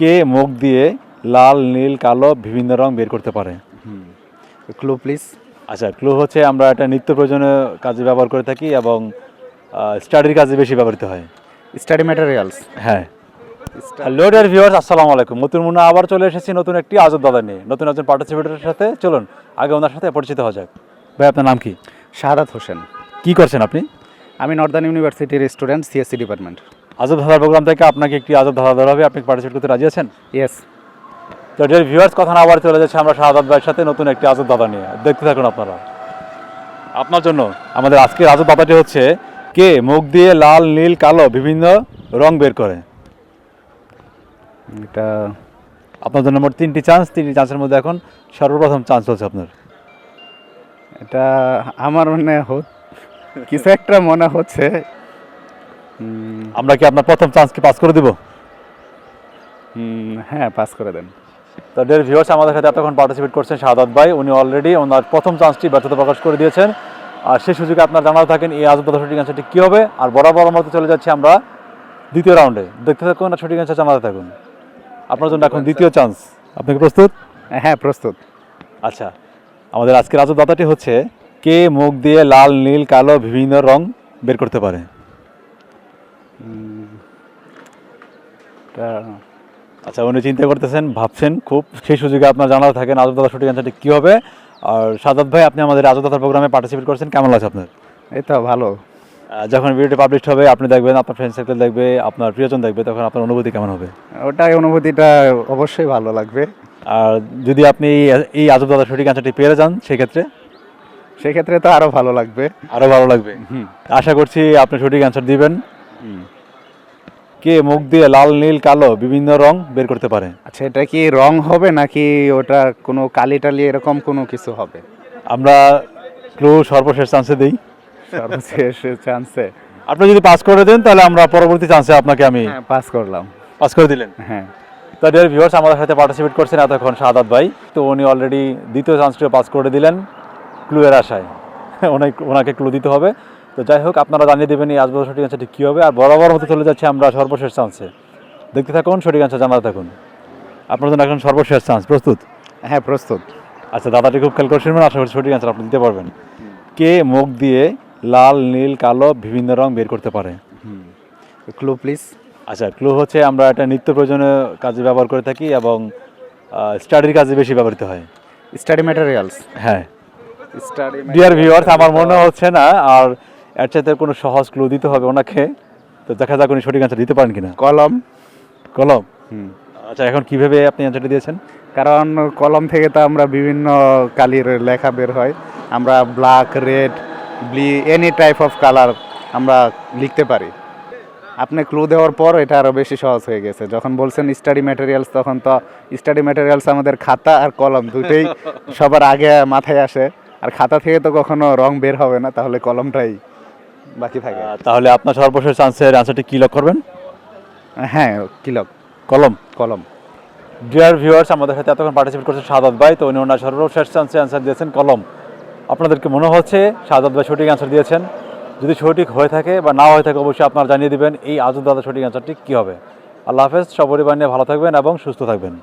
কে মুখ দিয়ে লাল নীল কালো বিভিন্ন রং বের করতে পারে? ক্লু প্লিজ আচ্ছা ক্লু হচ্ছে আমরা এটা নিত্য প্রয়োজনীয় কাজে ব্যবহার করে থাকি এবং স্টাডির কাজে বেশি ব্যবহৃত হয়। স্টাডি ম্যাটেরিয়ালস হ্যাঁ। হ্যালো ডিয়ার ভিউয়ার্স আসসালামু আলাইকুম। নতুন মুন্না আবার চলে এসেছি নতুন একটি আজব দাদা নিয়ে। নতুন একজন পার্টিসিপেটের সাথে। চলুন আগে ওনার সাথে পরিচিত হওয়া যাক। ভাই আপনার নাম কি? শাহাদাত হোসেন। কি করছেন আপনি? আমি নর্দার্ন ইউনিভার্সিটির স্টুডেন্ট সিএসসি ডিপার্টমেন্ট আজব ধাঁধার প্রোগ্রাম থেকে আপনাকে একটি আজব ধাঁধা দেওয়া হবে আপনি পার্টিসিপেট করতে রাজি আছেন? ইয়েস তো ডিয়ার ভিউয়ার্স কথা না আবার চলে যাচ্ছে আমরা শাহাদাত ভাইয়ের সাথে নতুন একটি আজব দাদা নিয়ে। দেখতে থাকুন আপনারা। আপনার জন্য আমাদের আজকের আজব দাদাটি হচ্ছে কে মুখ দিয়ে লাল নীল কালো বিভিন্ন রং বের করে? এটা আপনার জন্য মোট তিনটি চান্স তিনটি চান্সের মধ্যে এখন সর্বপ্রথম চান্স হচ্ছে আপনার। এটা আমার মনে কিছু একটা মনে হচ্ছে। আমরা কি আপনার প্রথম চান্সকে পাস করে দিব? হ্যাঁ পাস করে দেন। তো ডিয়ার ভিউয়ার্স আমাদের সাথে এতক্ষণ পার্টিসিপেট করছেন শাহাদাত ভাই। উনি অলরেডি ওনার প্রথম চান্সটি ব্যর্থতা প্রকাশ করে দিয়েছেন। আর সেই সুযোগে আপনার জানাতে থাকেন এই আজব দাদা সঠিক অ্যান্সারটি কী হবে? আর বরাবর মতো চলে যাচ্ছি আমরা দ্বিতীয় রাউন্ডে দেখতে থাকুন আর সঠিক অ্যান্সার জানাতে থাকুন। আপনার জন্য এখন দ্বিতীয় চান্স আপনি কি প্রস্তুত? হ্যাঁ প্রস্তুত। আচ্ছা আমাদের আজকের আজব দাদাটি হচ্ছে কে মুখ দিয়ে লাল নীল কালো বিভিন্ন রং বের করতে পারে। আচ্ছা উনি চিন্তা করতেছেন ভাবছেন খুব সেই সুযোগে আপনার জানাতে থাকেন আজব দাদা সঠিক অ্যান্সারটি কী হবে। আর সাদাত ভাই আপনি আমাদের আজব দাদার প্রোগ্রামে পার্টিসিপেট করছেন কেমন লাগছে আপনার? এই তো ভালো। যখন ভিডিওটি পাবলিশ হবে আপনি দেখবেন আপনার ফ্রেন্ড সার্কেল দেখবে আপনার প্রিয়জন দেখবে তখন আপনার অনুভূতি কেমন হবে? ওটাই অনুভূতিটা অবশ্যই ভালো লাগবে। আর যদি আপনি এই- আজব দাদা সঠিক অ্যান্সারটি পেয়ে যান সেক্ষেত্রে? সেক্ষেত্রে তো আরও ভালো লাগবে। আরও ভালো লাগবে। হুম। আশা করছি আপনি সঠিক অ্যান্সার দিবেন। কে মুখ দিয়ে লাল নীল কালো বিভিন্ন রং বের করতে পারে? আচ্ছা এটা কি রং হবে নাকি ওটা কোনো কালি টালি এরকম কোনো কিছু হবে? আমরা ক্লু সর্বশেষ চান্সে দিই। সর্বশেষ চান্সে আপনি যদি পাস করে দেন তাহলে আমরা পরবর্তী চান্সে আপনাকে আমি হ্যাঁ পাস করলাম। পাস করে দিলেন। হ্যাঁ। তো ডিয়ার ভিউয়ার্স আমাদের সাথে পার্টিসিপেট করছেন এতক্ষণ শাহাদাত ভাই। তো উনি অলরেডি দ্বিতীয় চান্সটিও পাস করে দিলেন ক্লুয়ের আশায়। ওনাকে ওনাকে ক্লু দিতে হবে। তো যাই হোক আপনারা জানিয়ে দেবেন এই আজবাজ সঠিক অ্যান্সারটি কী হবে। আর বরাবর মতো চলে যাচ্ছে আমরা সর্বশেষ চান্সে দেখতে থাকুন সঠিক অ্যান্সার জানাতে থাকুন। আপনার জন্য এখন সর্বশেষ চান্স প্রস্তুত? হ্যাঁ প্রস্তুত। আচ্ছা দাদাটি খুব খেয়াল করে শুনবেন আশা করি সঠিক অ্যান্সার আপনি দিতে পারবেন। কে মুখ দিয়ে লাল নীল কালো বিভিন্ন রং বের করতে পারে? ক্লু প্লিজ আচ্ছা ক্লু হচ্ছে আমরা এটা নিত্য প্রয়োজনীয় কাজে ব্যবহার করে থাকি এবং স্টাডির কাজে বেশি ব্যবহৃত হয়। স্টাডি ম্যাটেরিয়ালস হ্যাঁ। স্টাডি ডিয়ার ভিউয়ার্স আমার মনে হচ্ছে না আর এর চাইতে কোনো সহজ ক্লু দিতে হবে ওনাকে। তো দেখা যাক উনি সঠিক অ্যান্সার দিতে পারেন কিনা। কলম। কলম? আচ্ছা এখন কীভাবে আপনি অ্যান্সারটা দিয়েছেন? কারণ কলম থেকে তো আমরা বিভিন্ন কালির লেখা বের হয়। আমরা black red blue any type of colour আমরা লিখতে পারি। আপনি ক্লু দেওয়ার পর এটা আরও বেশি সহজ হয়ে গেছে। যখন বলছেন স্টাডি ম্যাটেরিয়ালস তখন তো স্টাডি ম্যাটেরিয়ালস আমাদের খাতা আর কলম দুটোই সবার আগে মাথায় আসে। আর খাতা থেকে তো কখনো রং বের হবে না তাহলে কলমটাই বাকি থাকে। তাহলে আপনার সর্বশেষ চান্সের অ্যান্সারটি কী লক করবেন? হ্যাঁ কিলক কলম। কলম। ডিয়ার ভিউয়ার্স আমাদের সাথে এতক্ষণ পার্টিসিপেট করছেন সাদাত ভাই তো উনি ওনার সর্বশেষ চান্সে অ্যান্সার দিয়েছেন কলম। আপনাদেরকে মনে হচ্ছে? সাদাত ভাই সঠিক অ্যান্সার দিয়েছেন। যদি সঠিক হয়ে থাকে বা না হয়ে থাকে অবশ্যই আপনারা জানিয়ে দিবেন এই আজব দাদা সঠিক অ্যান্সারটি কী হবে। আল্লাহ হাফেজ সপরিবার নিয়ে ভালো থাকবেন এবং সুস্থ থাকবেন।